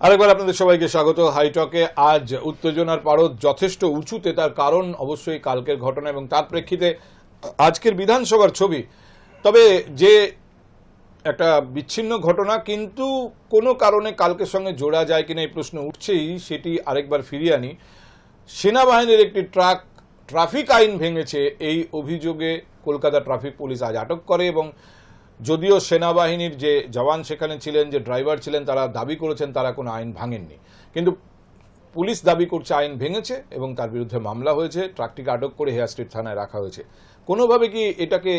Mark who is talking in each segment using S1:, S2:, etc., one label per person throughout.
S1: আরেকবার আপনাদের সবাইকে স্বাগত। হাইটকে আজ উত্তেজনার পারদ যথেষ্ট উঁচুতে, তার কারণ অবশ্যই কালকের ঘটনা এবং তার প্রেক্ষিতে আজকের বিধানসভার ছবি। তবে যে একটা বিচ্ছিন্ন ঘটনা, কিন্তু কোনো কারণে কালকের সঙ্গে জোড়া যায় কিনা এই প্রশ্ন উঠছেই, সেটি আরেকবার ফিরিয়ে আনি। সেনাবাহিনীর একটি ট্রাক, ট্রাফিক আইন ভেঙেছে, এই অভিযোগে কলকাতা ট্রাফিক পুলিশ আজ আটক করে এবং যদিও সেনাবাহিনীর যে জওয়ান সেখানে ছিলেন যে ড্রাইভার ছিলেন তারা দাবি করেছেন তারা কোনো আইন ভাঙেননি। কিন্তু পুলিশ দাবি করছে আইন ভেঙেছে এবং তার বিরুদ্ধে মামলা হয়েছে ট্রাকটিকে আটক করে হেয়ার স্ট্রিট থানায় রাখা হয়েছে। কোনোভাবে কি এটাকে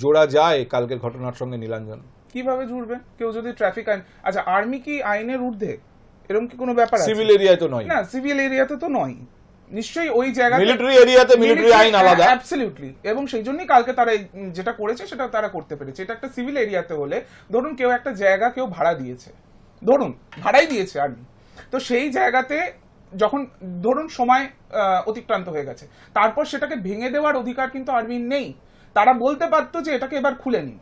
S1: জোড়া যায় কালকের ঘটনার সঙ্গে নীলাঞ্জন?
S2: কীভাবে জুড়বে? কেউ যদি ট্রাফিক আইন আচ্ছা আর্মি কি আইনের ঊর্ধ্বে? এরকম কি কোনো ব্যাপার
S1: সিভিল এরিয়ায় তো নয়।
S2: না সিভিল এরিয়াতে তো নয়। নিশ্চয়ই ওই জায়গা
S1: মিলিটারি এরিয়াতে মিলিটারি আইন আলাদা।
S2: অ্যাবসলিউটলি এবং সেই জন্যই কালকে তারা যেটা করেছে সেটা তারা করতে পেরেছে। এটা একটা সিভিল এরিয়াতে হলে ধরুন কেউ একটা জায়গা কেউ ভাড়া দিয়েছে। ধরুন ভাড়াই দিয়েছে আর্মি তো সেই জায়গাতে যখন ধরুন সময় অতিক্রান্ত হয়ে গেছে। তারপর সেটাকে ভেঙে দেওয়ার অধিকার কিন্তু আর্মির নেই। তারা বলতে পারতো যে এটাকে এবার খুলে নিন।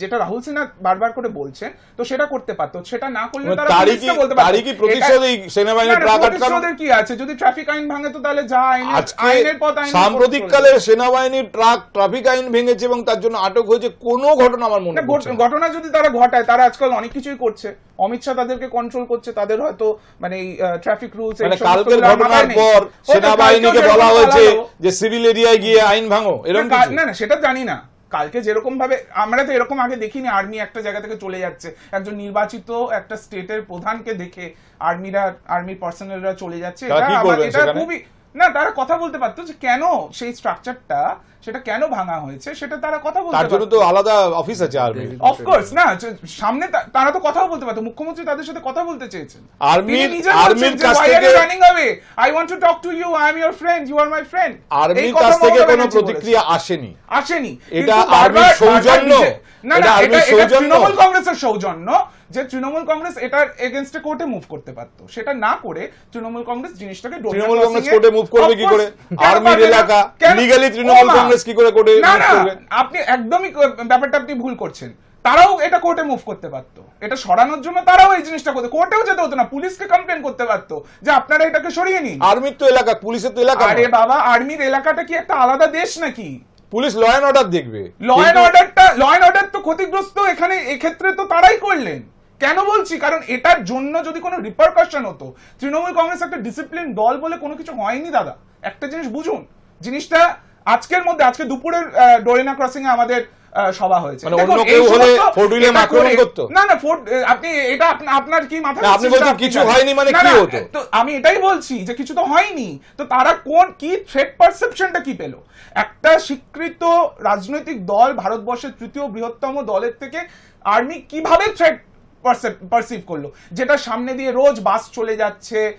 S2: যেটা রাহুল সিনহা বারবার করে বলছেন তো সেটা করতে পারতো। সেটা না করলে তারা পুলিশকে
S1: কি
S2: বলতে পারতো।
S1: তারই কি প্রতিশোধ এই সেনাবাহিনীর
S2: না, না,
S1: ট্রাক আটকানো
S2: প্রতিশোধের কি আছে? যদি ট্রাফিক আইন ভাঙে তো তাহলে যা
S1: আজকে
S2: আইনের পথ।
S1: সেনাবাহিনীর ট্রাক ট্রাফিক আইন ভেঙেছে এবং তার জন্য আটক হয়েছে কোনো ঘটনা আমার মনে পড়ছে
S2: ঘটনা যদি তারা ঘটায় তারা আজকাল অনেক কিছুই করছে। অমিত শাহ তাদেরকে কন্ট্রোল করছে তাদের হয়তো মানে ট্রাফিক রুলস
S1: মানে কালকের ঘটনার পর সেনাবাহিনীকে বলা হয়েছে যে সিভিল এরিয়ায় গিয়ে আইন ভাঙো এরকম?
S2: না না সেটা জানি না। কালকে যেরকম ভাবে আমরা তো এরকম আগে দেখিনি আর্মি একটা জায়গা থেকে চলে যাচ্ছে একজন নির্বাচিত একটা স্টেটের প্রধানকে দেখে আর্মিরা আর্মির পার্সোনালরা চলে যাচ্ছে এটা? খুবই না তারা কথা বলতে পারতো যে কেন সেই স্ট্রাকচারটা সেটা কেন ভাঙা হয়েছে সেটা তারা কথা বলতে
S1: তার জন্য তো আলাদা অফিস আছে আর্মি
S2: অফকোর্স না সামনে তারা তো কথাও বলতে পারতো মুখ্যমন্ত্রী তাদের সাথে কথা বলতে চেয়েছেন নিজে
S1: আর্মির কাছ
S2: "Why are you
S1: থেকে-?
S2: I want to talk to you. I am your friend. You are my friend."
S1: আর্মির কাছ থেকে কোনো প্রতিক্রিয়া আসেনি
S2: আসেনি
S1: এটা আর্মির সৌজন্য?
S2: না না এটা-? তৃণমূল কংগ্রেসের সৌজন্য যে তৃণমূল কংগ্রেস এটার এগেনস্টে কোর্টে মুভ করতে পারতো সেটা না করে তৃণমূল কংগ্রেস জিনিসটাকে
S1: তৃণমূল কংগ্রেস কোর্টে মুভ করবে কি করে আর্মির এলাকা লিগালি তৃণমূল
S2: মা!
S1: কংগ্রেস কি করে কোর্টে
S2: না না আপনি একদমই ব্যাপারটা আপনি ভুল করছেন। তারাও এটা কোর্টে মুভ করতে পারতো। এটা সরানোর জন্য তারাও এই জিনিসটা করতে। কোর্টেও যেতে হতো না পুলিশকে কমপ্লেন করতে পারতো যে আপনারা এটাকে সরিয়ে নিন।
S1: আর্মির তো এলাকা পুলিশের তো এলাকা
S2: আরে বাবা আর্মির এলাকাটা কি একটা আলাদা দেশ নাকি?
S1: পুলিশ ল অ্যান্ড অর্ডার দেখবে।
S2: ল অ্যান্ড অর্ডারটা ল অ্যান্ড অর্ডার তো ক্ষতিগ্রস্ত এখানে এক্ষেত্রে তো তারাই করলেন। কেন বলছি? কারণ এটার জন্য যদি কোনো রিপারকাশন হতো তৃণমূল কংগ্রেস একটা ডিসিপ্লিন দল বলে কোনো কিছু হয়নি দাদা। একটা জিনিস বুঝুন। জিনিসটা আজকের মধ্যে আজকে দুপুরের ডোরিনা ক্রসিং এ আমাদের সভা হয়েছে
S1: মানে অন্য কেউ হলে
S2: সমস্ত-
S1: উইলিয়াম আক্রমণ করতো?
S2: না না আপনি এটা আপনার কি মাথা
S1: আপনি বলছেন কিছু হয়নি মানে কি হতো?
S2: তো আমি এটাই বলছি যে কিছু তো হয়নি তো তারা কোন কি থ্রেট পারসেপশনটা কি পেল একটা স্বীকৃত রাজনৈতিক দল ভারতবর্ষের তৃতীয় বৃহত্তম দলের থেকে আর্মি কীভাবে থ্রেট পারসিভ করল। যেটা সামনে দিয়ে রোজ বাস চলে যাচ্ছে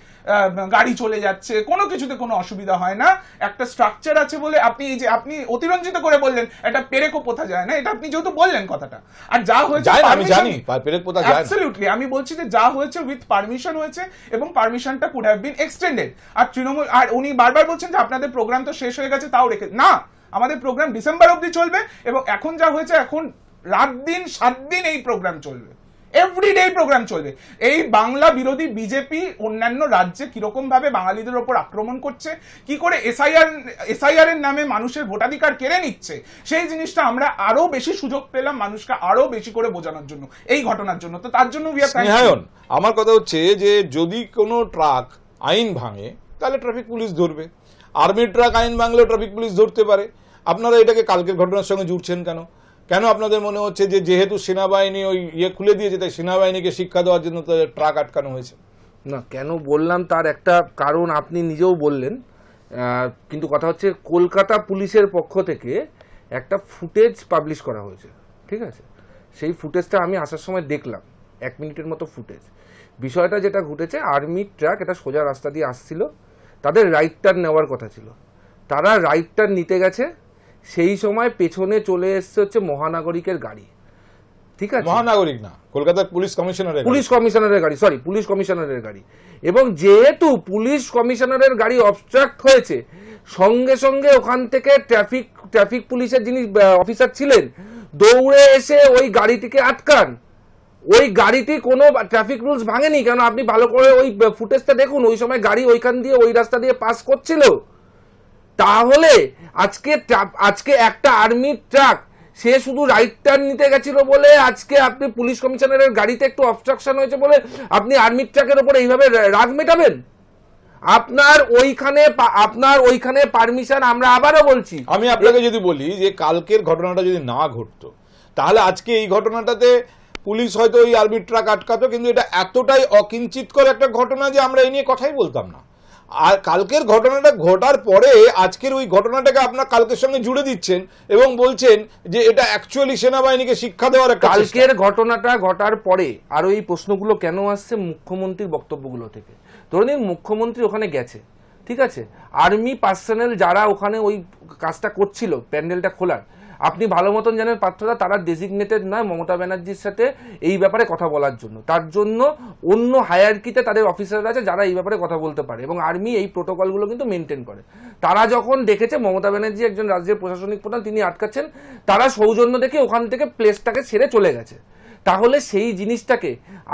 S2: গাড়ি চলে যাচ্ছে কোনো কিছুতে কোনো অসুবিধা হয় না। একটা স্ট্রাকচার আছে বলে আপনি এই যে আপনি অতিরঞ্জিত করে বললেন এটা পেরেকো পোথা যায় না এটা আপনি যেহেতু বললেন কথাটা। আর যা হয়েছে
S1: আমি জানি, পা- পেরেক পোঁতা যায়।
S2: Absolutely, আমি বলছি যে যা হয়েছে উইথ পারমিশন হয়েছে এবং পারমিশনটা কুড হ্যাভ বিন এক্সটেন্ডেড আর তৃণমূল আর উনি বারবার বলছেন যে আপনাদের প্রোগ্রাম তো শেষ হয়ে গেছে তাও রেখে না আমাদের প্রোগ্রাম ডিসেম্বর অবধি চলবে এবং এখন যা হয়েছে এখন রাত দিন সাত দিন এই প্রোগ্রাম চলবে। এভরিডে প্রোগ্রাম চলবে। এই বাংলা বিরোধী বিজেপি অন্যান্য রাজ্যে কীরকম ভাবে বাঙালিদের ওপর আক্রমণ করছে, কি করে এসআইআর এসআইআর এর নামে মানুষের ভোটাধিকার কেড়ে নিচ্ছে, সেই জিনিসটা আমরা আরও বেশি সুযোগ পেলাম মানুষকে আরও বেশি করে বোঝানোর জন্য, এই ঘটনার জন্য। তো তার জন্য
S1: আমার কথা হচ্ছে যে যদি কোনো ট্রাক আইন ভাঙে, তাহলে ট্রাফিক পুলিশ ধরবে। আর্মির ট্রাক আইন ভাঙলেও ট্রাফিক পুলিশ ধরতে পারে। আপনারা এটাকে কালকের ঘটনার সঙ্গে জুড়ছেন কেন? কেন আপনাদের মনে হচ্ছে যে যেহেতু সেনাবাহিনী ওই ইয়ে খুলে দিয়েছে, তাই সেনাবাহিনীকে শিক্ষা দেওয়ার জন্য তাদের ট্রাক আটকানো হয়েছে?
S3: না, কেন বললাম তার একটা কারণ আপনি নিজেও বললেন কিন্তু কথা হচ্ছে কলকাতা পুলিশের পক্ষ থেকে একটা ফুটেজ পাবলিশ করা হয়েছে, ঠিক আছে? সেই ফুটেজটা আমি আসার সময় দেখলাম, এক মিনিটের মতো ফুটেজ। বিষয়টা যেটা ঘটেছে আর্মির ট্রাক এটা সোজা রাস্তা দিয়ে আসছিল, তাদের রাইট টার্ন নেওয়ার কথা ছিল। তারা রাইট টার্ন নিতে গেছে সেই সময় পেছনে চলে এসছে হচ্ছে মহানাগরিকের গাড়ি। ঠিক আছে?
S1: মহানাগরিক না কলকাতার পুলিশ কমিশনারের
S3: পুলিশ কমিশনারের গাড়ি সরি পুলিশ কমিশনারের গাড়ি। এবং যেহেতু পুলিশ কমিশনারের গাড়ি অবস্ট্রাক্ট হয়েছে সঙ্গে সঙ্গে ওখান থেকে ট্রাফিক ট্রাফিক পুলিশের যিনি অফিসার ছিলেন দৌড়ে এসে ওই গাড়িটিকে আটকান। ওই গাড়িটি কোনো ট্রাফিক রুলস ভাঙেনি কেন আপনি ভালো করে ওই ফুটেজটা দেখুন ওই সময় গাড়ি ওইখান দিয়ে ওই রাস্তা দিয়ে পাস করছিল। তাহলে আজকে আজকে একটা আর্মি ট্রাক, সে শুধু রাইট টার্ন নিতে গেছিল বলে আজকে আপনি পুলিশ কমিশনারের গাড়িতে একটু অবস্ট্রাকশন হয়েছে বলে আপনি আর্মি ট্রাকের উপরে এইভাবে রাগ মেটাবেন? আপনার ওইখানে আপনার ওইখানে পারমিশন আমরা আবারও বলছি।
S1: আমি আপনাকে যদি বলি যে কালকের ঘটনাটা যদি না ঘটতো, তাহলে আজকে এই ঘটনাটাতে পুলিশ হয়তো ওই আর্মি ট্রাক আটকাতো, কিন্তু এটা এতটাই অকিঞ্চিতকর একটা ঘটনা যে আমরা এই নিয়ে কথাই বলতাম না। আর কালকের ঘটনাটা ঘটার পরে আজকের ওই ঘটনাটাকে আপনার কালকের সঙ্গে জুড়ে দিচ্ছেন এবং বলছেন যে এটা অ্যাকচুয়ালি সেনাবাহিনীকে শিক্ষা দেওয়ার
S3: কালকের ঘটনাটা ঘটার পরে আরও এই প্রশ্নগুলো কেন আসছে মুখ্যমন্ত্রীর বক্তব্যগুলো থেকে? ধরে নিন মুখ্যমন্ত্রী ওখানে গেছে ঠিক আছে? আর্মি পার্সোনাল যারা ওখানে ওই কাজটা করছিল প্যান্ডেলটা খোলার আপনি ভালো মতন জানেন পার্থদা, তারা ডেজিগনেটেড নয় মমতা ব্যানার্জির সাথে এই ব্যাপারে কথা বলার জন্য। তার জন্য অন্য হায়ারকিতে তাদের অফিসার আছে যারা এই ব্যাপারে কথা বলতে পারে এবং আর্মি এই প্রোটোকলগুলো কিন্তু মেনটেন করে। তারা যখন দেখেছে মমতা ব্যানার্জি একজন রাজ্যের প্রশাসনিক প্রধান, তিনি আটকাচ্ছেন, তারা সৌজন্য দেখে ওখান থেকে প্লেসটাকে ছেড়ে চলে গেছে। তাহলে সেই জিনিসটাকে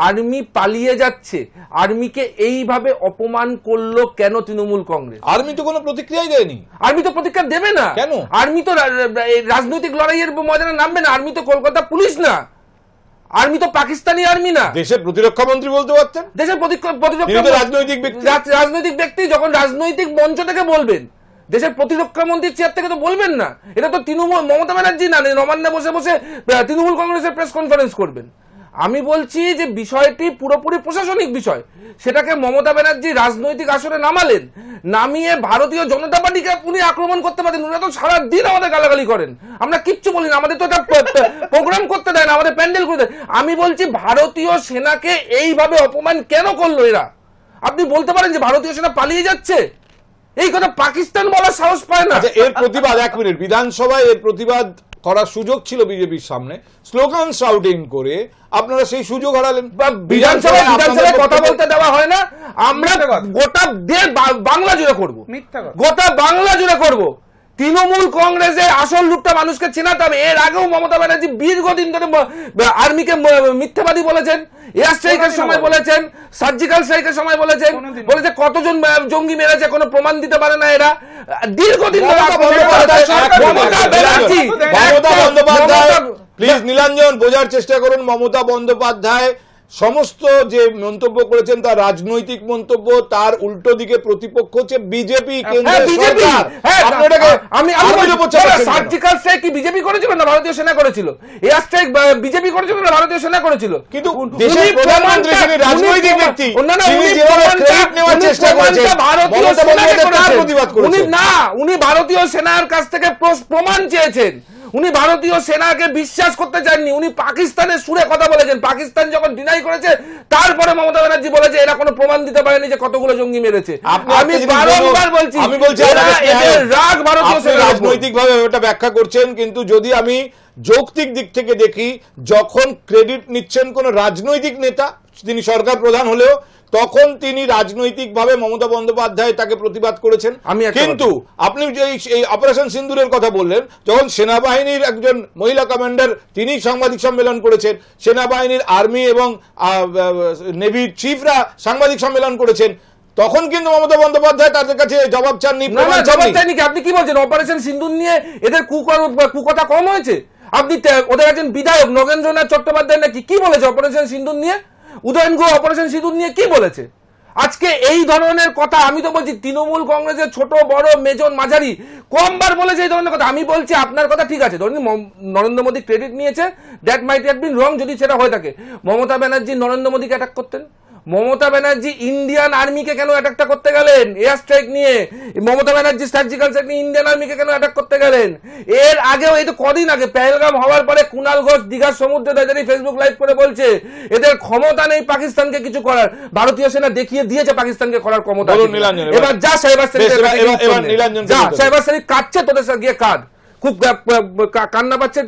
S3: আর্মি পালিয়ে যাচ্ছে। আর্মিকে এইভাবে অপমান করল কেন তৃণমূল কংগ্রেস?
S1: আর্মি তো কোনো প্রতিক্রিয়াই দেয়নি।
S3: আর্মি তো প্রতিক্রিয়া দেবে না।
S1: কেন?
S3: আর্মি তো রাজনৈতিক লড়াইয়ের ময়দানে নামবে না। আর্মি তো কলকাতা পুলিশ না। আর্মি তো পাকিস্তানি আর্মি না।
S1: দেশের প্রতিরক্ষা মন্ত্রী বলতে পারতেন
S3: দেশের প্রতিরক্ষা
S1: রাজনৈতিক ব্যক্তি।
S3: রাজনৈতিক ব্যক্তি যখন রাজনৈতিক মঞ্চ থেকে বলবেন দেশের প্রতিরক্ষা মন্ত্রীর চেয়ার থেকে তো বলবেন না। এটা তো তৃণমূল, মমতা ব্যানার্জি না নবান্নে বসে বসে তৃণমূল কংগ্রেসের প্রেস কনফারেন্স করবেন। আমি বলছি যে বিষয়টি পুরোপুরি প্রশাসনিক বিষয়। সেটাকে মমতা ব্যানার্জি রাজনৈতিক আসরে নামালেন, নামিয়ে ভারতীয় জনতা পার্টিকে উনি আক্রমণ করতে পারেন। উনি তো সারাদিন আমাদের গালাগালি করেন। আমরা কিচ্ছু বলি না, আমাদের তো এটা প্রোগ্রাম করতে দেয় না, আমাদের প্যান্ডেল দেয়। আমি বলছি ভারতীয় সেনাকে এইভাবে অপমান কেন করল এরা? আপনি বলতে পারেন যে ভারতীয় সেনা পালিয়ে যাচ্ছে? এই কথা পাকিস্তান বলার সাহস পায় না।
S1: আচ্ছা এর প্রতিবাদ এক মিনিট বিধানসভায় এর প্রতিবাদ করার সুযোগ ছিল বিজেপির সামনে। স্লোগান শাউটিং করে আপনারা সেই সুযোগ হারালেন।
S3: বা বিধানসভায় বিধানসভায় কথা বলতে দেওয়া হয় না। আমরা গোটা দেশ বাংলা জুড়ে করব।
S2: মিথ্যা
S3: গোটা বাংলা জুড়ে করব। তৃণমূল কংগ্রেসের আসল রূপটা মানুষকে চেনাতে হবে। এর আগেও মমতা ব্যানার্জি দীর্ঘদিন ধরে আর্মিকে মিথ্যাবাদী বলেছেন। এয়ার স্ট্রাইকের সময় বলেছেন সার্জিক্যাল স্ট্রাইকের সময় বলেছেন। বলেছে কতজন জঙ্গি মেরেছে কোনো প্রমাণ দিতে পারে না এরা। দীর্ঘদিন ধরে
S1: মমতা
S3: ব্যানার্জি
S1: মমতা বন্দ্যোপাধ্যায় প্লিজ নীলাঞ্জন বোঝার চেষ্টা করুন। মমতা বন্দ্যোপাধ্যায় সমস্ত যে মন্তব্য করেছেন তার রাজনৈতিক মন্তব্য তার উল্টো দিকে প্রতিপক্ষ হচ্ছে বিজেপি
S3: হ্যাঁ, হ্যাঁ,
S1: কেন?
S3: সার্জিক্যাল স্ট্রাইক কি বিজেপি করেছিল না ভারতীয় সেনা করেছিল এয়ার স্ট্রাইক বিজেপি করেছিল না ভারতীয় সেনা করেছিল
S1: কিন্তু দেশের প্রধানমন্ত্রী যিনি রাজনৈতিক ব্যক্তি, যেভাবে নেওয়ার চেষ্টা করেছেন,
S3: ভারতীয়।
S1: প্রতিবাদ করেছেন।
S3: না উনি ভারতীয় সেনার কাছ থেকে প্রমাণ চেয়েছেন উনি ভারতীয় সেনাকে বিশ্বাস করতে চাননি। উনি পাকিস্তানের সুরে কথা বলেছেন। পাকিস্তান যখন ডিনাই করেছে তারপরে মমতা ব্যানার্জি বলেছে এরা কোনো প্রমাণ দিতে পারেনি যে কতগুলো জঙ্গি মেরেছে। আমি বারংবার বলছি
S1: আমি বলছি
S3: রাগ ভারতীয়
S1: রাজনৈতিকভাবে ওটা ব্যাখ্যা করছেন কিন্তু যদি আমি যৌক্তিক দিক থেকে দেখি যখন ক্রেডিট নিচ্ছেন কোন রাজনৈতিক নেতা তিনি সরকার প্রধান হলেও তখন তিনি রাজনৈতিকভাবে মমতা বন্দ্যোপাধ্যায় তাকে প্রতিবাদ করেছেন। কিন্তু আপনি যে এই- অপারেশন সিন্দুরের কথা বললেন যখন সেনাবাহিনীর একজন মহিলা কমান্ডার তিনি সাংবাদিক সম্মেলন করেছেন সেনাবাহিনীর আর্মি এবং নেভির চিফরা সাংবাদিক সম্মেলন করেছেন তখন কিন্তু মমতা বন্দ্যোপাধ্যায় তাদের কাছে জবাব চাননি
S3: জবাব
S1: চাননি।
S3: আপনি কি বলছেন? অপারেশন সিন্দুর নিয়ে এদের কুকর- কুকথা কম হয়েছে? আপনি ওদের একজন বিধায়ক নগেন্দ্রনাথ চট্টোপাধ্যায় নাকি? কি বলেছে অপারেশন সিন্দুর নিয়ে? উদয়ন গুহ অপারেশন সিন্দুর নিয়ে কি বলেছে? আজকে এই ধরনের কথা আমি তো বলছি, তৃণমূল কংগ্রেসের ছোট, বড়, মেজন মাঝারি কমবার বলেছে এই ধরনের কথা। আমি বলছি আপনার কথা ঠিক আছে। ধরুন নরেন্দ্র মোদী ক্রেডিট নিয়েছে that might have been wrong যদি সেটা হয়ে থাকে। মমতা ব্যানার্জি নরেন্দ্র মোদীকে অ্যাটাক করতেন? মমতা ব্যানার্জি ইন্ডিয়ান আর্মিকে কেন অ্যাটাকটা করতে গেলেন? এয়ার স্ট্রাইক নিয়ে। মমতা ব্যানার্জি সার্জিক্যাল স্ট্রাইক নিয়ে ইন্ডিয়ান আর্মিকে কেন অ্যাটাক করতে গেলেন? এর আগেও এই তো কদিন আগে পেহেলগাম হওয়ার পরে কুনাল ঘোষ দীঘার সমুদ্রে দাঁড়িয়ে ফেসবুক লাইভ করে বলছে এদের ক্ষমতা নেই পাকিস্তানকে কিছু করার। ভারতীয় সেনা দেখিয়ে দিয়েছে পাকিস্তানকে করার ক্ষমতা
S1: এবার-
S3: যা সাইবার শরীফ কাটছে তোদের সাথে গিয়ে কাঁদ। খুব কান্না পাচ্ছে।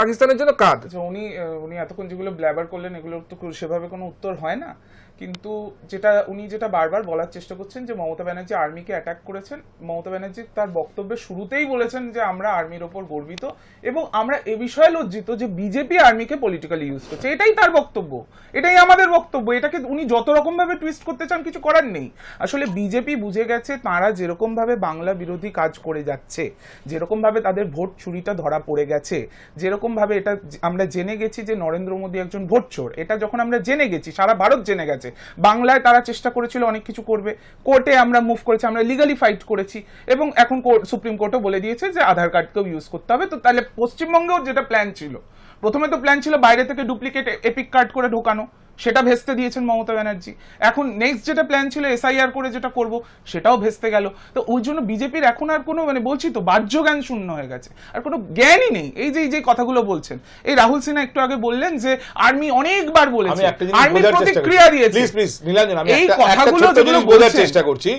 S3: পাকিস্তানের জন্য কাঁদ
S2: আচ্ছা, উনি উনি এতক্ষণ যেগুলো ব্ল্যাবার করলেন এগুলোর তো সেভাবে কোনো উত্তর হয় না কিন্তু যেটা, উনি যেটা বারবার বলার চেষ্টা করছেন যে মমতা ব্যানার্জি আর্মিকে অ্যাটাক করেছেন। মমতা ব্যানার্জি তার বক্তব্যের শুরুতেই বলেছেন যে আমরা আর্মির ওপর গর্বিত এবং আমরা এ বিষয়ে লজ্জিত যে বিজেপি আর্মিকে পলিটিক্যালি ইউজ করছে। এটাই তার বক্তব্য। এটাই আমাদের বক্তব্য। এটাকে উনি যত রকমভাবে টুইস্ট করতে চান, কিছু করার নেই। আসলে বিজেপি বুঝে গেছে তারা যেরকমভাবে বাংলা বিরোধী কাজ করে যাচ্ছে, যেরকমভাবে তাদের ভোট চুরিটা ধরা পড়ে গেছে, যেরকমভাবে এটা আমরা জেনে গেছি যে নরেন্দ্র মোদী একজন ভোট চোর। এটা যখন আমরা জেনে গেছি, সারা ভারত জেনে গেছে। বাংলায় তারা চেষ্টা করেছিল, অনেক কিছু করবে। কোর্টে আমরা মুভ করেছি, আমরা লিগালি ফাইট করেছি। এবং এখন সুপ্রিম কোর্টও বলে দিয়েছে যে আধার কার্ডকেও ইউজ করতে হবে। তো তাহলে পশ্চিমবঙ্গেও যেটা প্ল্যান ছিল, প্রথমে তো প্ল্যান ছিল বাইরে থেকে ডুপ্লিকেট এপিক কার্ড করে ঢোকানো। সেটা ভেস্তে দিয়েছেন মমতা ব্যানার্জি। এখন নেক্সট যেটা প্ল্যান ছিল এসআইআর করে যেটা করব সেটাও ভেস্তে গেল। তো ওই জন্য বিজেপির এখন আর কোনো মানে বলছি তো বাহ্য জ্ঞান শূন্য হয়ে গেছে। আর কোনো জ্ঞানই নেই। এই যে এই যে কথাগুলো বলছেন। এই রাহুল সিনহা একটু আগে বললেন যে আর্মি অনেকবার বলেছে। আর্মির প্রতিক্রিয়া দিয়েছে।
S1: প্লিজ প্লিজ নীলাঞ্জন আমি
S2: এই কথাগুলো যেগুলো
S1: বোঝার চেষ্টা করছি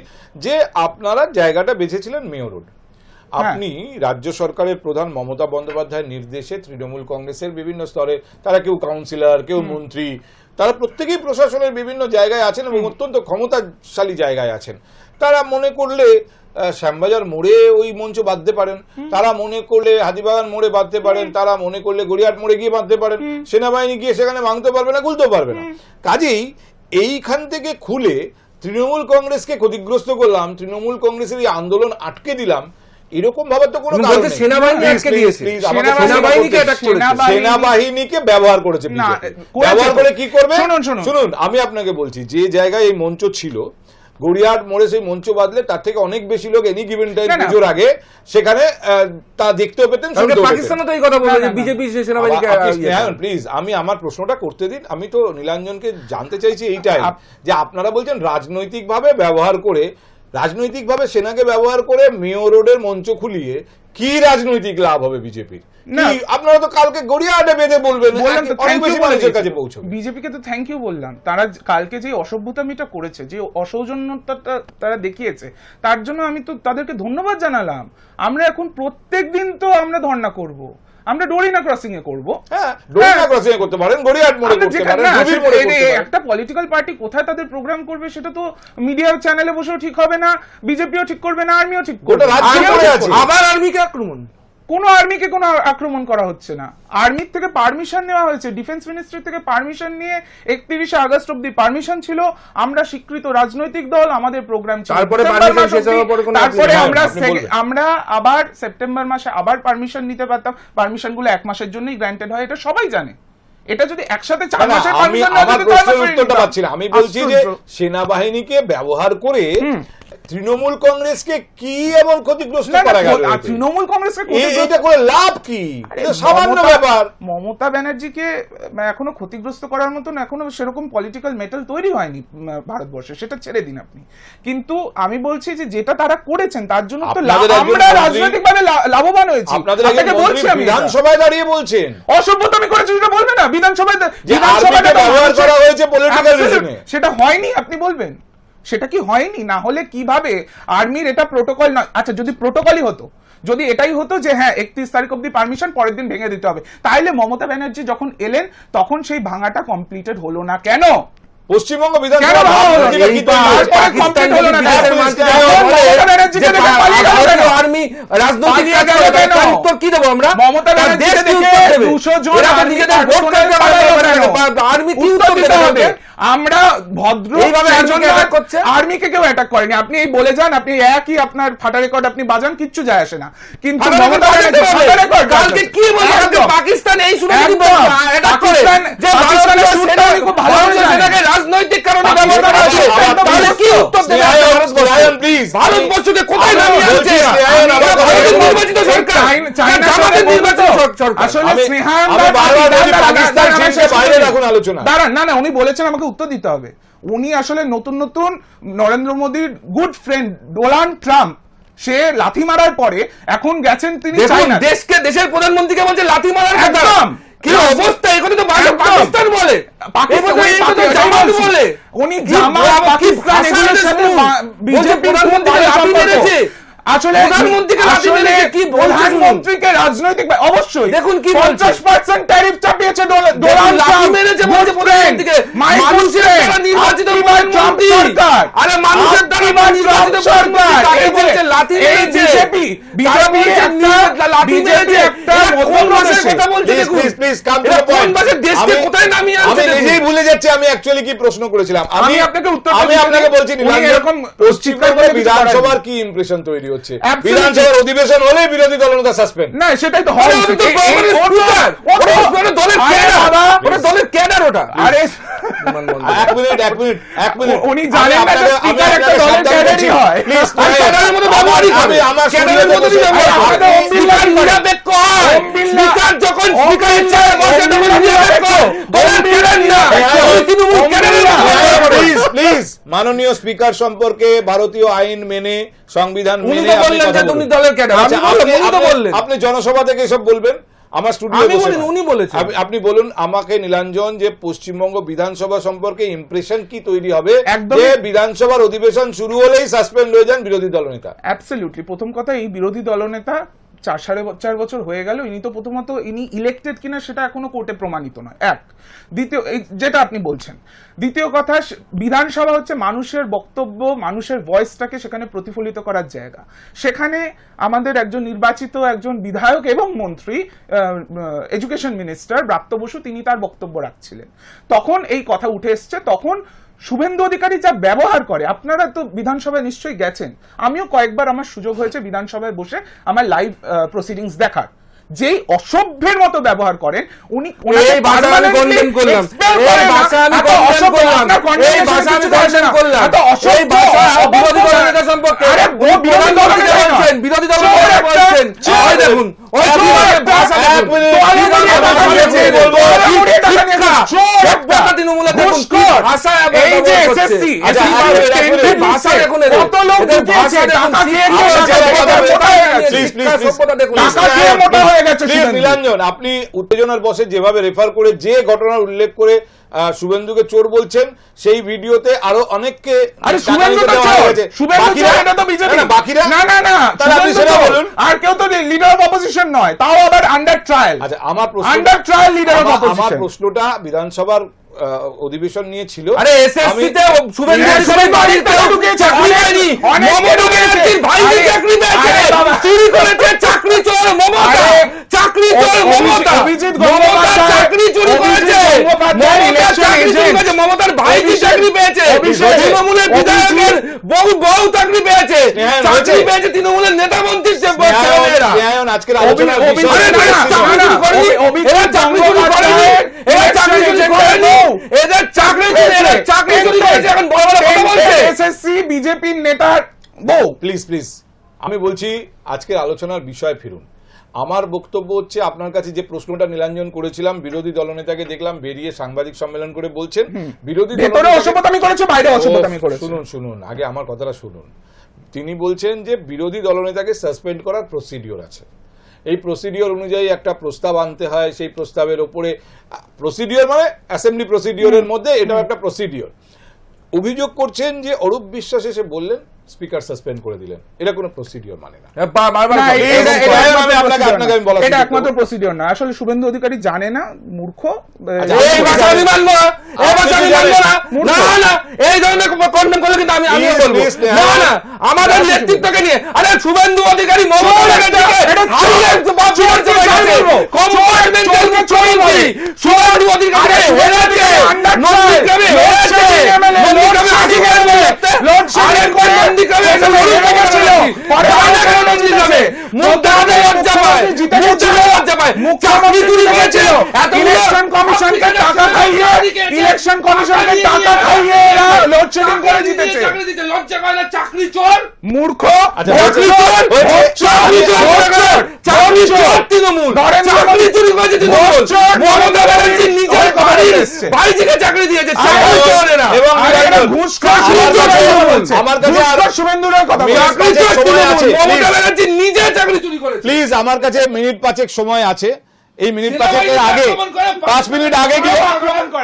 S1: যে আপনারা জায়গাটা বেছেছিলেন মেয়র রোড। আপনি রাজ্য সরকারের প্রধান মমতা বন্দ্যোপাধ্যায়ের নির্দেশে তৃণমূল কংগ্রেসের বিভিন্ন স্তরে তারা কেউ কাউন্সিলর কেউ মন্ত্রী তারা প্রত্যেকেই প্রশাসনের বিভিন্ন জায়গায় আছেন এবং অত্যন্ত ক্ষমতাশালী জায়গায় আছেন। তারা মনে করলে শ্যামবাজার মোড়ে ওই মঞ্চ বাঁধতে পারেন তারা মনে করলে হাতিবাগান মোড়ে বাঁধতে পারেন তারা মনে করলে গড়িয়াট মোড়ে গিয়ে বাঁধতে পারেন সেনাবাহিনী গিয়ে সেখানে ভাঙতে পারবে না গুলতেও পারবে না। কাজেই এইখান থেকে খুলে তৃণমূল কংগ্রেসকে ক্ষতিগ্রস্ত করলাম তৃণমূল কংগ্রেসের এই আন্দোলন আটকে দিলাম এরকম ভাবার তো কোনো।
S3: সেনাবাহিনী দিয়েছে। সেনাবাহিনীকে
S1: ব্যবহার করেছে ব্যবহার করে কি করবে
S2: শুনুন, শুনুন।
S1: শুনুন আমি আপনাকে বলছি যে জায়গায় এই মঞ্চ ছিল গড়িয়াহাট মোড়ে সেই মঞ্চ বাঁধলে তার থেকে অনেক বেশি লোক এনি গিভেন টাইম। পুজোর আগে সেখানে আহ, তা দেখতেও পেতেন।
S3: পাকিস্তানও তো এই কথা বলছে
S2: না,
S3: যে। বিজেপি সেনাবাহিনীকে
S1: আপনি
S3: ইয়ে।
S1: প্লিজ আমি আমার প্রশ্নটা করতে দিন আমি তো নীলাঞ্জনকে জানতে চাইছি এইটাই যে আপনারা বলছেন রাজনৈতিকভাবে ব্যবহার করে রাজনৈতিকভাবে সেনাকে ব্যবহার করে মেয়র রোডের মঞ্চ খুলিয়ে কি রাজনৈতিক লাভ হবে বিজেপির? আপনারা তো কালকে গড়িয়াহাটে বেঁধে বলবেন মানুষের কাছে পৌঁছবে।
S2: বিজেপিকে তো থ্যাংক ইউ বললাম। তারা কালকে যে অসভ্যতামিটা করেছে যে অসৌজন্যতাটা তারা দেখিয়েছে তার জন্য আমি তো তাদেরকে ধন্যবাদ জানালাম। আমরা এখন প্রত্যেক দিন তো আমরা ধর্ণা করব। আমরা ডোরিনা ক্রসিং এ করব।
S1: হ্যাঁ ডোরিনা
S2: ক্রসিং
S1: ক্রসিং করতে পারেন গড়িয়াহাট মোড়ে করতে পারেন মোড়ে করতে পারেন।
S2: একটা পলিটিক্যাল পার্টি কোথায় তাদের প্রোগ্রাম করবে সেটা তো মিডিয়ার চ্যানেলে বসেও ঠিক হবে না বিজেপিও ঠিক করবে না আর্মিও ঠিক। করব।
S3: আবার আর্মিকে আক্রমণ?
S2: কোনো আর্মিকে কোনো আক্রমণ করা হচ্ছে না। আর্মির থেকে পারমিশন নেওয়া হয়েছে। ডিফেন্স মিনিস্ট্রি থেকে পারমিশন নিয়ে একত্রিশে আগস্ট অব্দি পারমিশন ছিল। আমরা স্বীকৃত রাজনৈতিক দল আমাদের প্রোগ্রাম ছিল।
S3: তারপরে
S2: আমরা। আমরা আবার সেপ্টেম্বর মাসে আবার পারমিশন নিতে পারতাম। পারমিশনগুলো এক মাসের জন্যই গ্রান্টেড হয় এটা সবাই জানে। এটা যদি একসাথে চার মাসের পারমিশন
S1: না আমি বলছি যে সেনাবাহিনীকে ব্যবহার করে তৃণমূল কংগ্রেসকে কি এমন ক্ষতিগ্রস্ত করা গেল?
S2: তৃণমূল কংগ্রেসকে
S1: এ-
S2: ক্ষতিগ্রস্ত-
S1: করে লাভ কি? এটা সামান্য ব্যাপার।
S2: মমতা ব্যানার্জিকে এখনও ক্ষতিগ্রস্ত করার মতন এখনও সেরকম পলিটিক্যাল মেটাল তৈরি হয়নি ভারতবর্ষে। সেটা ছেড়ে দিন আপনি। কিন্তু আমি বলছি যে যেটা তারা করেছেন তার জন্য তো আমরা রাজনৈতিকভাবে লাভবান হয়েছি।
S1: আপনাদের একজন
S2: আপনাকে
S1: মন্ত্রী
S2: বলছি আমি
S1: বিধানসভায় দাঁড়িয়ে বলছেন।
S2: অসভ্যতা আমি করেছি সেটা বলবে না। বিধানসভায়
S1: যে আর্মিকে ব্যবহার করা হয়েছে পলিটিক্যাল
S2: সেটা হয়নি আপনি বলবেন। সেটা কি হয়নি? না হলে কীভাবে? আর্মির এটা প্রোটোকল নয়। আচ্ছা যদি প্রোটোকলই হতো, যদি এটাই হতো যে হ্যাঁ একত্রিশ তারিখ অব্দি পারমিশন পরের দিন ভেঙে দিতে হবে, তাইলে মমতা ব্যানার্জি যখন এলেন, তখন সেই ভাঙাটা কমপ্লিটেড হলো না। কেন?
S1: পশ্চিমবঙ্গ বিধানসভা
S2: ভাঙা হলো না?
S1: ভাবমূর্তিটা কি
S3: এইবার
S1: তৈরি হয়েছে?
S2: তারপরে
S3: পাকিস্তান
S2: complete হলো না,
S3: যদি দেশের
S2: তারপরে
S3: মানচিত্রে
S2: তখন
S3: বলে
S2: মমতা ব্যানার্জিকে
S3: যে
S2: দেখে পালিয়ে গেল
S3: ভারতীয়
S2: কেন?
S3: আর্মি রাজনৈতিক
S2: পালিয়ে
S3: কাজ
S2: গেল
S3: করে,
S2: কেন?
S3: তার উত্তর কি দেবো আমরা
S2: মমতা
S3: তার
S2: ব্যানার্জিকে
S3: দেশ কি
S2: দেখে
S3: উত্তর দেবে?
S2: 200 জন
S3: এরা তো
S2: আর্মি
S3: নিজেদের ভোট
S2: পার্সোনাল
S3: কাটতে পারবে
S2: পালালো
S3: না,
S2: কেন?
S3: বা- আর্মি কি
S2: উত্তর
S3: উত্তর
S2: দিতে
S3: দেবে
S2: হবে। আমরা ভদ্র
S3: আর্মিকে করছে?
S2: আর্মিকে কেউ অ্যাটাক করেনি আপনি এই বলে যান আপনি একই আপনার ফাটা রেকর্ড আপনি বাজান কিচ্ছু যায় আসে না কিন্তু
S3: পাকিস্তান এই শুনে
S2: পাকিস্তান-
S3: রাজনৈতিক কারণে।
S2: আবার- আবার
S3: তাহলে কি উত্তর দেবে ভারতবর্ষকে কোথায় নামিয়ে আনছে ভারতের নির্বাচিত সরকার। জামাতের নির্বাচিত সরকার।
S2: আসলে স্নেহায়ন
S1: পাকিস্তান
S2: শেষ
S1: বাইরে রাখুন আলোচনা।
S2: দাঁড়ান না না উনি বলেছেন আমাকে উত্তর দিতে হবে। উনি আসলে নতুন নতুন নরেন্দ্র মোদীর গুড ফ্রেন্ড ডোনাল্ড ট্রাম্প সে লাথি মারার পরে এখন গেছেন তিনি
S3: দেশকে দেশের প্রধানমন্ত্রীকে বলছে লাথি মারার কথা।
S2: একদম।
S3: কি অবস্থা? এখানে তো বাইরে। পাকিস্তান বলে।
S2: পাকিস্তান।
S3: বলে
S2: উনি
S3: জামা
S2: পাকিস্তান এগুলোর সাথে বিজেপি
S3: প্রধানমন্ত্রী
S2: আসলে
S3: প্রধানমন্ত্রীকে
S2: আসলে
S3: কি
S2: প্রধানমন্ত্রীকে রাজনৈতিক অবশ্যই
S3: দেখুন কি
S2: পঞ্চাশ
S3: বলছে।
S2: পার্সেন্ট ট্যারিফ চাপিয়েছে ডোনাল্ড ট্রাম্প।
S3: মেরেছে বলছে প্রধানমন্ত্রীকে। মানুষের দ্বারা নির্বাচিত
S2: আপনি বা ট্রাম্প
S3: প্রধানমন্ত্রী।
S2: সরকার।
S3: আরে মানুষের দ্বারা নির্বাচিত
S2: সরকার। এই
S3: বলছে লাথি
S2: এই বিজেপি বিজেপি একটা
S3: নির্বাচন- মেরেছে।
S2: একটা
S3: কোন ভাষায় কথা বলছে দেখুন।
S1: please, please, come to
S3: এরা
S1: the
S3: কোন
S1: point.
S3: ভাষায় দেশকে
S1: আমি-
S3: কোথায় নামিয়ে
S1: আমি
S3: আনছে দেখুন।
S1: নিজেই ভুলে যাচ্ছি আমি অ্যাকচুয়ালি কি প্রশ্ন করেছিলাম
S2: আমি আপনাকে উত্তর
S1: আমি আপনাকে বলছি
S2: এরকম কিছু
S1: বিধানসভার কি ইমপ্রেশন তৈরি হচ্ছে
S2: Absolutely.
S1: বিধানসভার অধিবেশন হলে বিরোধী দলনেতা সাসপেন্ড
S2: না সেটাই তো হয়
S3: দলের ক্যাডার। ওটা।
S2: আরে
S1: এক মিনিট এক মিনিট এক মিনিট
S2: উনি জানেন না যে একটা দলের ক্যাডারই হয়।
S1: Please,
S3: ক্যাডারের মতো ব্যবহারই করে।
S1: আমার
S3: ক্যাডারের মতো ব্যবহার করে।
S2: আমাদের ওম বিড়লা
S3: স্পিকার নিরপেক্ষ হয়। স্পিকার যখন স্পিকারের চেয়ারে বসে তখন নিরপেক্ষ। দলের ক্যাডার না। তৃণমূল ক্যাডারের
S2: বিড়লা-
S3: মতো ব্যবহার করে।
S1: প্লিজ প্লিজ মাননীয় স্পিকার সম্পর্কে ভারতীয় আইন মেনে সংবিধান মেনে আপনি কথা আচ্ছা, আপনি-
S3: বললেন।
S1: আপনি জনসভা থেকে এসব বলবেন আমার স্টুডিও
S3: আমি বলেন উনি বলেছেন।
S1: আপনি বলুন আমাকে নীলাঞ্জন যে পশ্চিমবঙ্গ বিধানসভা সম্পর্কে ইমপ্রেশন কি তৈরি হবে যে বিধানসভার অধিবেশন শুরু হলেই সাসপেন্ড হয়ে যান বিরোধী দলনেতা
S2: অ্যাবসলিউটলি প্রথম কথা এই বিরোধী দলনেতা চার সাড়ে চার বছর হয়ে গেল, ইনি তো প্রথমত ইনি ইলেক্টেড কিনা সেটা এখনও কোর্টে প্রমাণিত নয়। এক, দ্বিতীয় যেটা আপনি বলছেন। দ্বিতীয় কথা বিধানসভা হচ্ছে মানুষের বক্তব্য, মানুষের ভয়েসটাকে সেখানে প্রতিফলিত করার জায়গা। সেখানে আমাদের একজন নির্বাচিত একজন বিধায়ক এবং মন্ত্রী এডুকেশন মিনিস্টার ব্রাত্য বসু, তিনি তার বক্তব্য রাখছিলেন। তখন এই কথা উঠে এসছে, তখন শুভেন্দু অধিকারী যা ব্যবহার করে আপনারা তো বিধানসভায় নিশ্চয়ই গেছেন আমিও কয়েকবার আমার সুযোগ হয়েছে বিধানসভায় বসে আমার লাইভ প্রসিডিংস দেখার যেই অসভ্যের মতো ব্যবহার করেন উনি
S3: এই ভাষা আমি condemn করলাম। এই ভাষা আমি
S2: অসভ্য,
S3: করলাম। এই ভাষা আমি
S2: না।
S3: করলাম।
S2: এত অসভ্য,
S3: ভাষা বিরোধী
S2: কথা।
S3: দলনেতা সম্পর্কে।
S2: আরে,
S3: উনি
S2: বিরোধী দলনেতা
S3: দলনেতা বলছেন, বিরোধী দলনেতা
S2: একটা,
S3: বলছেন। ওই দেখুন, ওই ভাষা দেখুন।
S2: নিয়েছে,
S1: বলব।
S3: শিক্ষা, তৃণমূলে দেখুন। ভাষা
S2: এই যে
S1: আচ্ছা,
S3: ভাষা
S2: কত লোক
S3: ভাষা
S2: টাকা খেয়ে খেয়ে
S1: বলে।
S2: মোটা হয়ে গেছে।
S1: নীলাঞ্জন আপনি উত্তেজনার বসে যেভাবে রেফার করে যে ঘটনার উল্লেখ করে শুভেন্দুকে চোর বলছেন সেই ভিডিওতে আরও অনেককে
S2: আরে কেউ তো লিডার অফ অপোজিশন নয় তাও আবার আন্ডার ট্রায়াল
S1: আচ্ছা আমার প্রশ্ন
S2: আন্ডার ট্রায়াল লিডার অফ
S1: আমার- আমার প্রশ্নটা বিধানসভার অধিবেশন নিয়ে ছিল
S3: আরে এসএসসিতে শুভেন্দু অধিকারী বাড়ির কেউ
S2: ঢুকিয়েছে,
S3: চাকরি পায়নি মমতা। ব্যানার্জির ভাইকে চাকরি পেয়েছে
S2: বাবা।
S3: চুরি করেছে চাকরি চোর মমতা চাকরি চোর মমতা!
S2: অভিজিৎ গঙ্গোপাধ্যায়-
S3: চাকরি চুরি করেছে!
S2: গঙ্গোপাধ্যায়
S3: মমতা
S2: election
S3: চাকরি চুরি করেছে মমতার ভাই কি চাকরি পেয়েছে! তৃণমূলের বিধায়কের বহু বহু চাকরি পেয়েছে! চাকরি পেয়েছে তৃণমূলের নেতা মন্ত্রীর সে
S1: স্নেহায়ন-
S3: ছেলেমেয়েরা!
S1: স্নেহায়ন আজকের আলোচনার
S2: অভি-
S1: বিষয়
S2: অভিজিৎ-
S3: আরে না,
S2: না,
S3: চাকরি
S2: না,
S3: চুরি করেনি।
S2: অভি- অভিজিৎ
S3: এরা চাকরি চুরি করেনি। এরা চাকরি চুরি করেনি। এদের চাকরি চুরি চাকরি চুরি করেছে! এখন বড় বড় কথা বলছে!
S2: এসএসসি বিজেপির নেতার বউ
S1: প্লিজ প্লিজ আমি বলছি আজকের আলোচনার বিষয় ফিরুন। আমার বক্তব্য হচ্ছে আপনার কাছে যে প্রশ্নটা নীলাঞ্জন করেছিলাম বিরোধী দলনেতাকে দেখলাম বেরিয়ে সাংবাদিক সম্মেলন করে বলছেন বিরোধী শুনুন শুনুন আগে আমার কথাটা শুনুন। তিনি বলছেন যে বিরোধী দলনেতাকে সাসপেন্ড করার প্রসিডিওর আছে। এই প্রসিডিওর অনুযায়ী একটা প্রস্তাব আনতে হয় সেই প্রস্তাবের ওপরে প্রসিডিওর মানে অ্যাসেম্বলি প্রসিডিওরের মধ্যে এটাও একটা প্রসিডিওর অভিযোগ করছেন যে অরূপ বিশ্বাস এসে বললেন স্পিকার সাসপেন্ড করে দিলেন। এটা কোনো প্রসিডিওর মানে না।
S3: বলে।
S2: এটা- একমাত্র
S1: আপনাকে- আপনাকে আমি
S2: না। এটা একমাত্র প্রসিডিওর না। আসলে শুভেন্দু অধিকারী জানে না মূর্খ।
S3: এই ভাষা আমি মানবো না। এই ভাষা আমি মানবো না। না না এই ধরনের কন্ডেম করলে কিন্তু আমি আমিও বলব। না না আমাদের নেতৃত্বকে নিয়ে আরে শুভেন্দু অধিকারী। শুভেন্দু অধিকারীকে
S2: আরে শুভেন্দু
S3: হেরেছে
S2: অধিকারী
S3: লড়াই
S2: হেরে
S3: করেছিল।
S2: গেছিল। পরে
S3: পরে
S2: আবার
S3: আবার মুখ দেখাতে লজ্জা পায় মুখ দেখাতে লজ্জা পায় চাকরি চুরি করেছে এতগুলো
S2: ইলেকশন কমিশনকে টাকা খাইয়ে ইলেকশন কমিশনকে টাকা খাইয়ে এরা লোডশেডিং করে জিতেছে
S3: লজ্জা করে না? চাকরি চোর?
S2: মূর্খ?
S1: আচ্ছা,
S3: চাকরি চোর চাকরি চোর? চাকরি
S2: চোর।
S3: তৃণমূল চাকরি চুরি করেছে তৃণমূল মমতা ব্যানার্জি নিজের চাকরি দিয়েছে
S1: এবং আমার কাছে- আর-
S2: কথা
S1: সময় আছে,
S3: মমতা ব্যানার্জি নিজে চাকরি চুরি করেছে।
S1: প্লিজ আমার কাছে মিনিট পাঁচেক সময় আছে। এই মিনিট পাঁচেকের আগে পাঁচ মিনিট আগে কি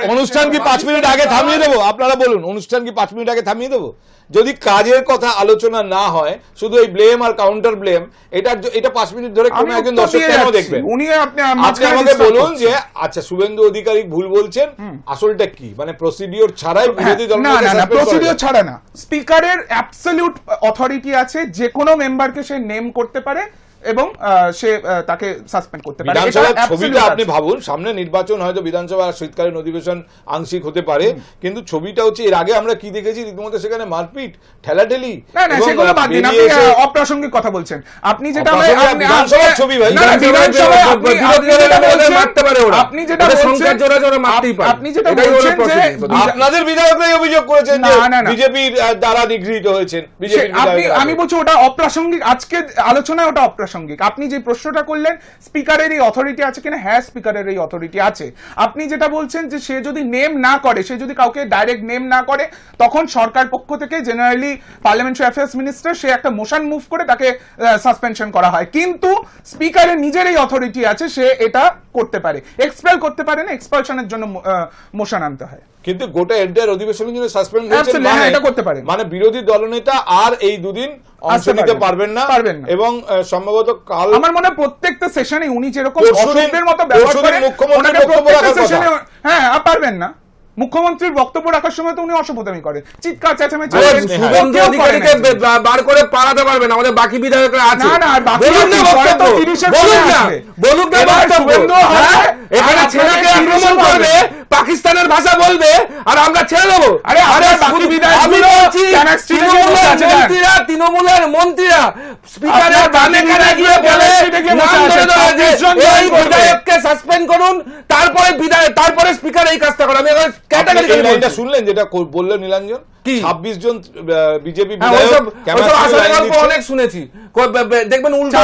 S1: অনুষ্ঠান কি পাঁচ মিনিট আগে থামিয়ে দেবো? আপনারা বলুন অনুষ্ঠান কি পাঁচ মিনিট আগে থামিয়ে দেবো? যদি কাজের কথা আলোচনা না হয় শুধু এই ব্লেম আর কাউন্টার ব্লেম এটা এটা পাঁচ মিনিট ধরে কোনো একজন দর্শক কেন দেখবেন?
S2: উনি আপনি আজকে
S1: আমাকে বলুন যে আচ্ছা শুভেন্দু অধিকারী ভুল বলছেন আসলটা কি? মানে প্রসিডিওর ছাড়াই বিরোধী দল
S2: না না না প্রসিডিওর ছাড়া না। স্পিকারের অ্যাবসলিউট অথরিটি আছে যে কোনো মেম্বারকে সে নেম করতে পারে এবং সে তাকে সাসপেন্ড করতে পারে। এটা
S1: বিধানসভার ছবিটা আপনি ভাবুন সামনে নির্বাচন হয়তো বিধানসভা শীতকালীন অধিবেশন আংশিক হতে পারে কিন্তু ছবিটা হচ্ছে এর আগে আমরা কি দেখেছি? রীতিমতো সেখানে মারপিট ঠেলাঠেলি
S2: না না সেগুলো বাদ দিন। আপনি অপ্রাসঙ্গিক কথা বলছেন। আপনি যেটা
S1: বিধানসভার ছবি ভাই।
S2: আপনি- যেটা
S3: দলের ওদের
S2: বলছেন-
S3: পারে ওরা।
S2: আপনি যেটা বলছেন
S3: সংখ্যার জোরে জোরে মারতেই পারে।
S2: আপনি যেটা বলছেন যে
S1: আপনাদের বিধায়করাই অভিযোগ করেছেন যে। বিজেপির দ্বারা নিগৃহীত হয়েছেন।
S2: আপনি আমি বলছি ওটা অপ্রাসঙ্গিক আজকে আলোচনায় ওটা অপ্রাসঙ্গিক। আপনি যে প্রশ্নটা করলেন স্পিকারের এই অথরিটি আছে কিনা? হ্যাঁ স্পিকারের এই অথরিটি আছে। আপনি যেটা বলছেন যে সে যদি নেম না করে, সে যদি কাউকে ডাইরেক্ট নেম না করে, তখন সরকার পক্ষ থেকে জেনারেলি পার্লামেন্টারি অ্যাফেয়ার্স মিনিস্টার সে একটা মোশন মুভ করে তাকে সাসপেনশন করা হয়। কিন্তু স্পিকারের নিজের এই অথরিটি আছে, সে এটা করতে পারে। এক্সপেল করতে পারে না এক্সপালশনের জন্য মোশন আনতে হয়।
S1: কিন্তু গোটা এন্টায়ার অধিবেশনের জন্য সাসপেন্ড
S2: Absolutely, হ্যাঁ,
S1: মানে
S2: এটা করতে পারেন।
S1: মানে বিরোধী দলনেতা আর এই দুদিন অংশ নিতে
S2: পারবেন
S1: না।
S2: পারবেন না।
S1: এবং সম্ভবত কাল
S2: আমার মনে প্রত্যেকটা সেশনে উনি যেরকম অসভ্যের মতো ব্যবহার করেন
S1: মুখ্যমন্ত্রীর
S2: ওনাকে
S1: বক্তব্য রাখার কথা।
S2: হ্যাঁ আর পারবেন না। মুখ্যমন্ত্রীর বক্তব্য রাখার সময় তো উনি অসভ্যতামি করেন। চিৎকার চেঁচামেচি
S3: শুভেন্দু অধিকারীকে বার করে পালাতে পারবেন আমাদের বাকি বিধায়করা আছে।
S2: না, না, বাকি
S3: বলুন না
S2: আছে, তো 30 এর
S3: বলুন না
S2: শুভেন্দু
S3: হ্যাঁ? এখানে ছেলেকে আক্রমণ করবে পাকিস্তানের ভাষা বলবে আর আমরা ছেড়ে দেবো।
S2: আরে
S3: তৃণমূলের মন্ত্রীরা তৃণমূলের মন্ত্রীরা স্পিকারের কানে কানে গিয়ে বলে
S2: ক্যানাক স্ট্রিটে গিয়ে বসে
S3: নাম
S2: আছে,
S3: ধরে ধরে যে
S2: 26 জন
S3: এই
S2: জয়েন করবে।
S3: বিধায়ককে সাসপেন্ড করুন তারপরে বিধায়ক তারপরে স্পিকার এই কাজটা করে আমি ক্যাটাগরি
S1: শুনলেন যেটা বললেন নীলাঞ্জন? ছাব্বিশ জন বিজেপি
S3: হ্যাঁ। অনেক শুনেছি। দেখবেন উল্টো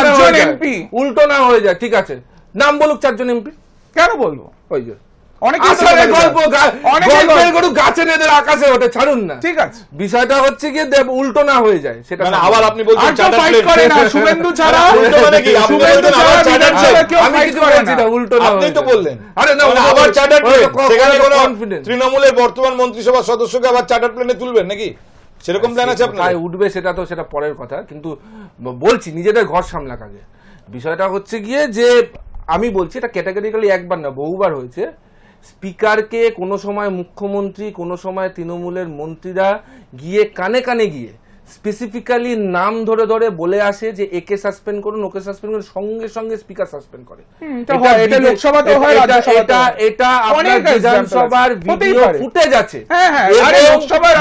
S2: MP
S3: উল্টো না হয়ে যায় ঠিক আছে। নাম বলুক চারজন এমপি।
S2: কেন বলব?
S3: ওই যে।
S2: অনেকে
S3: আসলে গল্প গা-
S2: অনেকে
S3: গল্পের
S2: গল্প।
S3: গরু গাছে নেদের আকাশে ওঠে ছাড়ুন না।
S2: ঠিক আছে।
S3: বিষয়টা হচ্ছে গিয়ে উল্টো না হয়ে যায় সেটা
S1: মানে আবার আপনি বলছেন
S2: শুভেন্দু ছাড়া।
S1: মানে মানে। তৃণমূলের বর্তমান মন্ত্রিসভার সদস্যকে আবার চার্টার প্লেনে তুলবেন নাকি? সেরকম প্ল্যান আছে আপনার
S3: উঠবে সেটা তো সেটা পরের কথা কিন্তু বলছি নিজেদের ঘর সামলাক আগে। বিষয়টা হচ্ছে গিয়ে যে আমি বলছি এটা ক্যাটাগরিক্যালি একবার না বহুবার হয়েছে। স্পিকারকে কোনো সময় মুখ্যমন্ত্রী কোনো সময় তৃণমূলের মন্ত্রীরা গিয়ে কানে কানে গিয়ে স্পেসিফিক্যালি নাম ধরে ধরে বলে আসে যে একে সাসপেন্ড করুন ওকে সাসপেন্ড করুন সঙ্গে সঙ্গে স্পিকার সাসপেন্ড করে।
S2: এটা হয়, এটা লোকসভাতেও হয়,
S3: এটা- এটা আপনার বিধানসভার ভিডিও ফুটেজ আছে।
S2: হ্যাঁ, হ্যাঁ,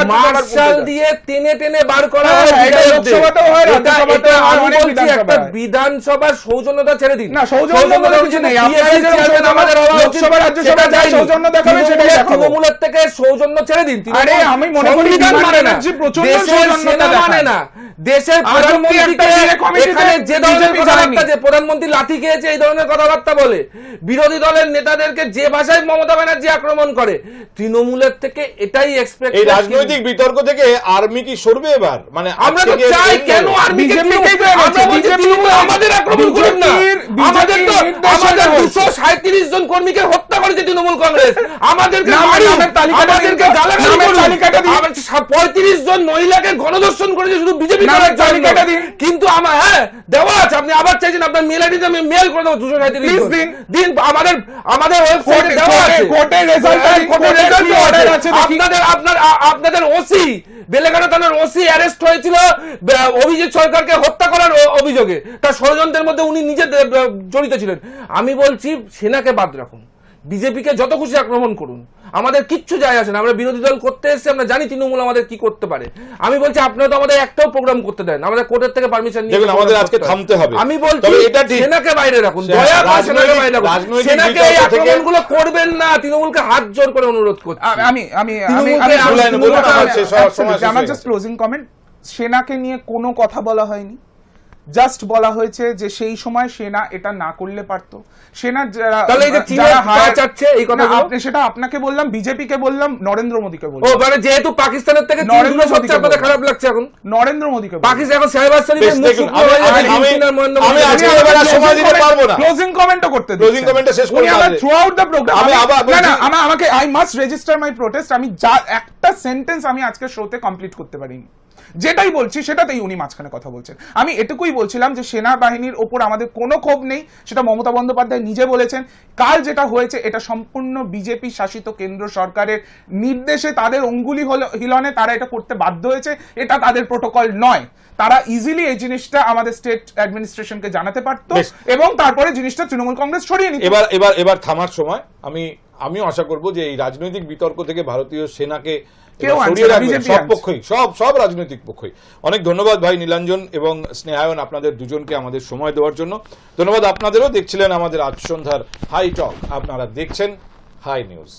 S3: মার্শাল দিয়ে টেনে টেনে বার করা
S2: হ্যাঁ,
S3: হয়
S2: এটা। লোকসভাতেও হয়,
S3: এটা-
S2: রাজ্যসভাতেও
S3: আমি বলছি একটা বিধানসভার সৌজন্যতা ছেড়ে দিন।
S2: না, সৌজন্য বলে কিছু নেই। আপনারা যেরকম
S3: আমাদের
S2: লোকসভা, রাজ্যসভা যা সৌজন্য দেখাবে সেটাই দেখাবো।
S3: তৃণমূলের থেকে সৌজন্য ছেড়ে দিন।
S2: আরে, আমি মনে করি বিমান
S3: মানে না। দেশের
S2: সৌজন্যতা
S3: মানে না। দেশের এখানে যে ধরনের কথাবার্তা যে প্রধানমন্ত্রী লাঠি খেয়েছে এই ধরনের কথাবার্তা বলে। বিরোধী দলের নেতাদেরকে যে ভাষায় মমতা ব্যানার্জি আক্রমণ করে তৃণমূলের থেকে এটাই এক্সপেক্ট
S1: এই রাজনৈতিক বিতর্ক থেকে আর্মি কি সরবে এবার? মানে
S3: আমরা তো চাই কেন তৃণমূল আমাদের আক্রমণ করুন না। আমাদের তো আমাদের। দুশো সাঁত্রিশ জন কর্মীকে হত্যা করেছে তৃণমূল কংগ্রেস। আমাদেরকে আমাদেরকে পঁয়ত্রিশ জন মহিলাকে গণধর্ষণ করেছে শুধু বিজেপি। কিন্তু আমার হ্যাঁ দেওয়া আছে আপনি আবার চাইছেন আপনার মেল আইডিতে আমি মেল করে দেবো দুশো সাঁত্রিশ
S2: দিন।
S3: দিন আমাদের আমাদের ওয়েবসাইটে দেওয়া আছে
S2: কোর্টে- কোর্টের দিন,
S3: কোর্টের দেওয়া
S2: order
S3: আছে। আপনাদের আপনার আপনাদের ওসি বেলেঘাটা থানার ওসি অ্যারেস্ট হয়েছিল অভিজিৎ সরকারকে হত্যা করার অভিযোগে তার ষড়যন্ত্রের মধ্যে উনি নিজে জড়িত ছিলেন আমি বলছি সেনাকে বাদ রাখুন বিজেপিকে যত খুশি আক্রমণ করুন। আমাদের কিচ্ছু যায় আসে না। আমরা বিরোধী দল করতে এসেছি আমরা জানি তৃণমূল আমাদের কি করতে পারে। আমি বলছি আপনারা তো আমাদের একটাও প্রোগ্রাম করতে দেন আমাদের কোর্টের থেকে পারমিশন নিয়ে
S1: আমাদের আজকে থামতে হবে।
S3: আমি বলছি
S1: এটা ঠিক।
S3: সেনাকে বাইরে রাখুন। দয়া করে সেনাকে বাইরে রাখুন। সেনাকে এই আক্রমণগুলো করবেন না। তৃণমূলকে হাত জোর করে অনুরোধ করছি।
S2: আমি আমি আমি
S1: আমার
S2: জাস্ট ক্লোজিং কমেন্ট সেনাকে নিয়ে কোনো কথা বলা হয়নি। জাস্ট বলা হয়েছে যে সেই সময় সেনা এটা না করলে পারতো। সেনা
S3: তাহলে এই যে চীনের
S2: যারা
S3: দয়া
S2: hire-
S3: চাচ্ছে, এই
S2: না, আপনি সেটা আপনাকে বললাম বিজেপি কে বললাম নরেন্দ্র মোদীকে
S3: ও
S2: বললাম
S3: মানে যেহেতু পাকিস্তানের থেকে
S2: নরেন্দ্র
S3: দূরে আপনাদের খারাপ লাগছে এখন।
S2: নরেন্দ্র মোদীকে
S3: পাকিস্তান এখন শাহবাজ শরীফের মুখ
S1: আমি-
S3: যাবে,
S1: আমি-
S3: আর্জেন্টিনা আর নরেন্দ্র
S1: আমি
S3: মোদী।
S1: আজকে এবার সময় দিতে পারব না।
S2: ক্লোজিং কমেন্টও করতে
S1: Closing comment টা শেষ করে
S2: উনি থ্রু আউট দ্য প্রোগ্রাম
S1: আমি
S2: আমি
S1: আবার
S2: না না আমাকে I must register my protest আমি যা একটা সেন্টেন্স আমি আজকে শোতে কমপ্লিট করতে পারিনি। যেটাই বলছি সেটাতেই উনি মাঝখানে কথা বলছেন। আমি এটুকুই বলছিলাম যে সেনাবাহিনীর ওপর আমাদের কোনো ক্ষোভ নেই সেটা মমতা বন্দ্যোপাধ্যায় নিজে বলেছেন। কাল যেটা হয়েছে এটা সম্পূর্ণ বিজেপি শাসিত কেন্দ্র সরকারের নির্দেশে তাদের অঙ্গুলি হল- হিলনে তারা এটা করতে বাধ্য হয়েছে এটা তাদের প্রোটোকল নয়। তারা ইজিলি এই জিনিসটা আমাদের স্টেট অ্যাডমিনিস্ট্রেশনকে জানাতে পারতো এবং তারপরে জিনিসটা তৃণমূল কংগ্রেস সরিয়ে নিত।
S1: এবার এবার এবার থামার সময় আমি আমিও আশা করব যে এই রাজনৈতিক বিতর্ক থেকে ভারতীয় সেনাকে
S2: কেউ
S1: সব পক্ষই সব সব রাজনৈতিক পক্ষই। অনেক ধন্যবাদ ভাই নীলাঞ্জন এবং স্নেহায়ন আপনাদের দুজনকে আমাদের সময় দেওয়ার জন্য। ধন্যবাদ আপনাদেরও দেখছিলেন আমাদের আজ সন্ধ্যার হাই টক আপনারা দেখছেন হাই নিউজ